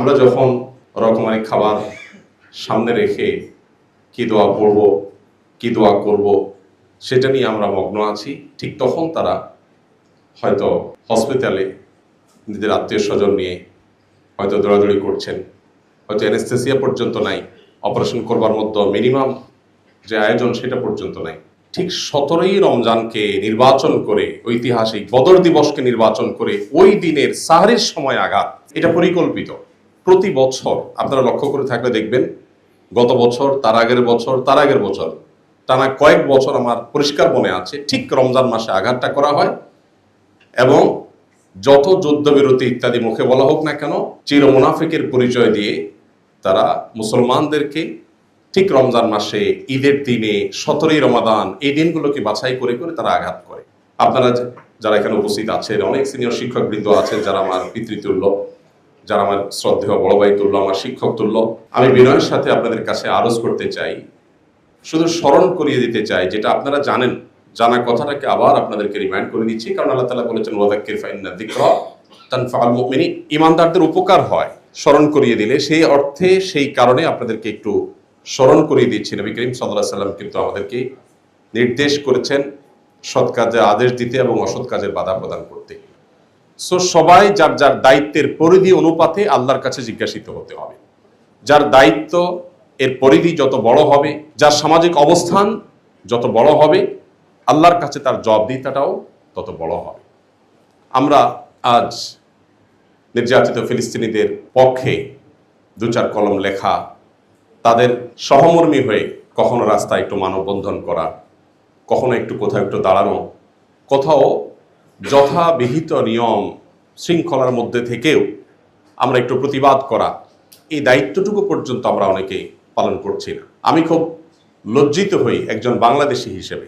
আমরা যখন রকমারি খাবার সামনে রেখে কি দোয়া পড়ব, কি দোয়া করব, সেটা নিয়ে আমরা মগ্ন আছি, ঠিক তখন তারা হয়তো হসপিটালে নিজেদের আত্মীয় স্বজন নিয়ে হয়তো দৌড়াদৌড়ি করছেন। হয়তো অ্যানেস্থেসিয়া পর্যন্ত নাই, অপারেশন করবার মতো মিনিমাম যে আয়োজন সেটা পর্যন্ত নাই। ঠিক সতেরোই রমজানকে নির্বাচন করে, ঐতিহাসিক বদর দিবসকে নির্বাচন করে, ওই দিনের সাহারির সময় আঘাত, এটা পরিকল্পিত। প্রতি বছর আপনারা লক্ষ্য করে থাকলে দেখবেন, গত বছর, তার আগের বছর, তার আগের বছর, টানা কয়েক বছর আমার পরিষ্কার মনে আছে, ঠিক রমজান মাসে আঘাতটা করা হয় এবং যত যুদ্ধবিরতি ইত্যাদি মুখে বলা হোক না কেন, চির মুনাফিকের পরিচয় দিয়ে তারা মুসলমানদেরকে ঠিক রমজান মাসে, ঈদের দিনে, সতেরোই রমাদান, এই দিনগুলোকে বাছাই করে করে তারা আঘাত করে। আপনারা যারা এখানে উপস্থিত আছেন, অনেক সিনিয়র শিক্ষক বৃন্দ আছেন যারা আমার পিতৃতুল্য যারা আমার শ্রদ্ধেয় বড় ভাই তুল্য, আমার শিক্ষক তুল্য, আমি বিনয়ের সাথে আপনাদের কাছে আরজ করতে চাই, শুধু স্মরণ করিয়ে দিতে চাই, যেটা আপনারা জানেন, জানা কথাটাকে আবার আপনাদেরকে রিমাইন্ড করে দিচ্ছি, কারণ আল্লাহ তালা বলেছেন ওয়াদাক্কির ফাইন্না যিকরা তানফাআল মুমিনিন। ইমানদারদের উপকার হয় স্মরণ করিয়ে দিলে, সেই অর্থে, সেই কারণে আপনাদেরকে একটু স্মরণ করিয়ে দিচ্ছি। নবী করিম সাল্লাহ সাল্লাম কিন্তু আমাদেরকে নির্দেশ করেছেন, সৎ কাজে আদেশ দিতে এবং অসৎ কাজের বাধা প্রদান করতে। সো সবাই যার যার দায়িত্বের পরিধি অনুপাতে আল্লাহর কাছে জিজ্ঞাসিত হতে হবে। যার দায়িত্ব এর পরিধি যত বড় হবে, যার সামাজিক অবস্থান যত বড় হবে, আল্লাহর কাছে তার জবাবদিহিতাটাও তত বড় হবে। আমরা আজ নির্যাতিত ফিলিস্তিনিদের পক্ষে দু চার কলম লেখা, তাদের সহমর্মী হয়ে কখনো রাস্তায় একটু মানববন্ধন করা, কখনো একটু কোথাও একটু দাঁড়ানো, কোথাও যথাবিহিত নিয়ম শৃঙ্খলার মধ্যে থেকেও আমরা একটু প্রতিবাদ করা, এই দায়িত্বটুকু পর্যন্ত আমরা অনেকে পালন করছি না। আমি খুব লজ্জিত হই একজন বাংলাদেশি হিসেবে।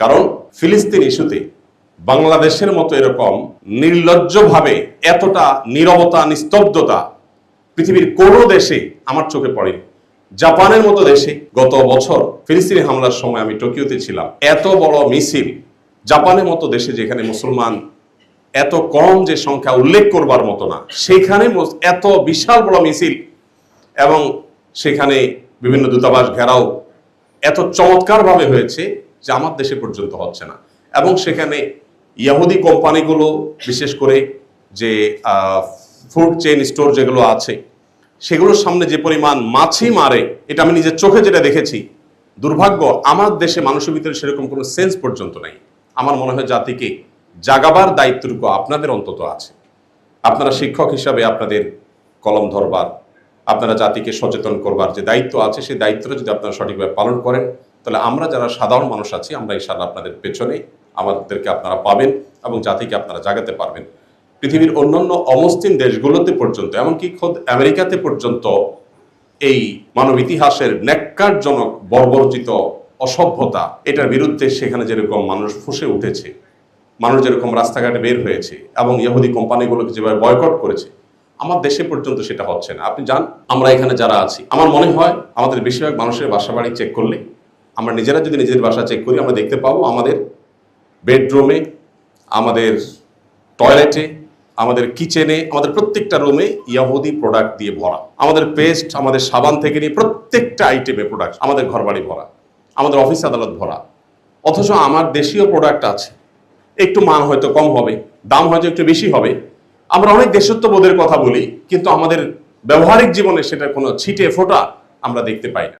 কারণ ফিলিস্তিন ইস্যুতে বাংলাদেশের মতো এরকম নির্লজ্জভাবে এতটা নীরবতা, নিস্তব্ধতা পৃথিবীর কোনো দেশে আমার চোখে পড়েনি। জাপানের মতো দেশে গত বছর ফিলিস্তিনি হামলার সময় আমি টোকিওতে ছিলাম। এত বড় মিছিল জাপানের মতো দেশে যেখানে মুসলমান এত কম যে সংখ্যা উল্লেখ করবার মতো না, সেখানে এত বিশাল বড় মিছিল এবং সেখানে বিভিন্ন দূতাবাস ঘেরাও এত চমৎকারভাবে হয়েছে যে আমার দেশে পর্যন্ত হচ্ছে না। এবং সেখানে ইয়াহুদি কোম্পানিগুলো, বিশেষ করে যে ফুড চেইন স্টোর যেগুলো আছে, সেগুলোর সামনে যে পরিমাণ মাছি মারে, এটা আমি নিজের চোখে যেটা দেখেছি, দুর্ভাগ্য, আমার দেশে মানুষের ভিতরে সেরকম কোনো সেন্স পর্যন্ত নাই। আমার মনে হয় জাতিকে জাগাবার দায়িত্বটুকু আপনাদের অন্তত আছে। আপনারা শিক্ষক হিসাবে আপনাদের কলম ধরবার, আপনারা জাতিকে সচেতন করবার যে দায়িত্ব আছে, সেই দায়িত্বটা যদি আপনারা সঠিকভাবে পালন করেন, তাহলে আমরা যারা সাধারণ মানুষ আছি, আমরা ইনশাআল্লাহ আপনাদের পেছনে আমাদেরকে আপনারা পাবেন এবং জাতিকে আপনারা জাগাতে পারবেন। পৃথিবীর অন্যান্য অমুসলিম দেশগুলোতে পর্যন্ত, এমনকি খোদ আমেরিকাতে পর্যন্ত এই মানব ইতিহাসের ন্যাক্কারজনক বর্বরচিত অসভ্যতা, এটার বিরুদ্ধে সেখানে যেরকম মানুষ ফুসে উঠেছে, মানুষ যেরকম রাস্তাঘাটে বের হয়েছে এবং ইহুদি কোম্পানিগুলোকে যেভাবে বয়কট করেছে, আমার দেশে পর্যন্ত সেটা হচ্ছে না। আপনি যান, আমরা এখানে যারা আছি, আমার মনে হয় আমাদের বেশিরভাগ মানুষের বাসা বাড়ি চেক করলে, আমরা নিজেরা যদি নিজের বাসা চেক করি, আমরা দেখতে পাবো আমাদের বেডরুমে আমাদের টয়লেটে আমাদের কিচেনে আমাদের প্রত্যেকটা রুমে ইয়াহুদি প্রোডাক্ট দিয়ে ভরা। আমাদের পেস্ট আমাদের সাবান থেকে নিয়ে প্রত্যেকটা আইটেমে প্রোডাক্ট আমাদের ঘরবাড়ি ভরা। আমাদের অফিস আদালত ভরা। অথচ আমার দেশীয় প্রোডাক্ট আছে। একটু মান হয়তো কম হবে, দাম হয়তো একটু বেশি হবে। আমরা অনেক দেশত্ববোধের কথা বলি, কিন্তু আমাদের ব্যবহারিক জীবনে সেটা কোনো ছিটে ফোটা আমরা দেখতে পাই না।